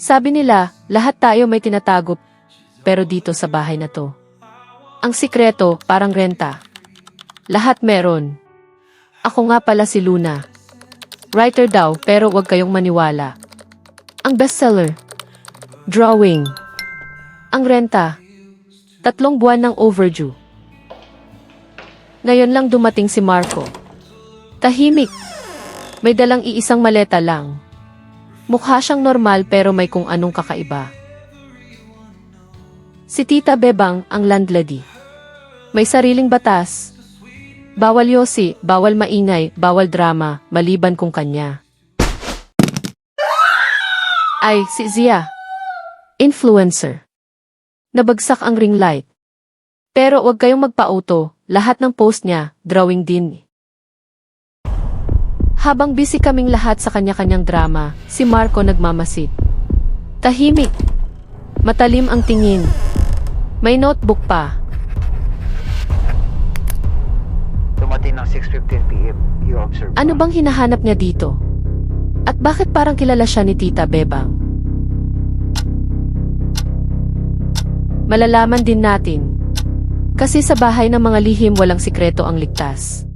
Sabi nila, lahat tayo may tinatago, pero dito sa bahay na to. Ang sikreto, parang renta. Lahat meron. Ako nga pala si Luna. Writer daw, pero wag kayong maniwala. Ang bestseller. Drawing. Ang renta. Tatlong buwan ng overdue. Ngayon lang dumating si Marco. Tahimik. May dalang iisang maleta lang. Mukha siyang normal pero may kung anong kakaiba. Si Tita Bebang ang landlady. May sariling batas. Bawal yosi, bawal maingay, bawal drama, maliban kung kanya. Ay, si Zia. Influencer. Nabagsak ang ring light. Pero wag kayong magpa-auto, lahat ng post niya, drawing din. Habang busy kaming lahat sa kanya-kanyang drama, si Marco nagmamasid. Tahimik. Matalim ang tingin. May notebook pa. Dumating ng 6.15pm, you observe. Ano bang hinahanap niya dito? At bakit parang kilala siya ni Tita Bebang? Malalaman din natin. Kasi sa bahay ng mga lihim walang sikreto ang ligtas.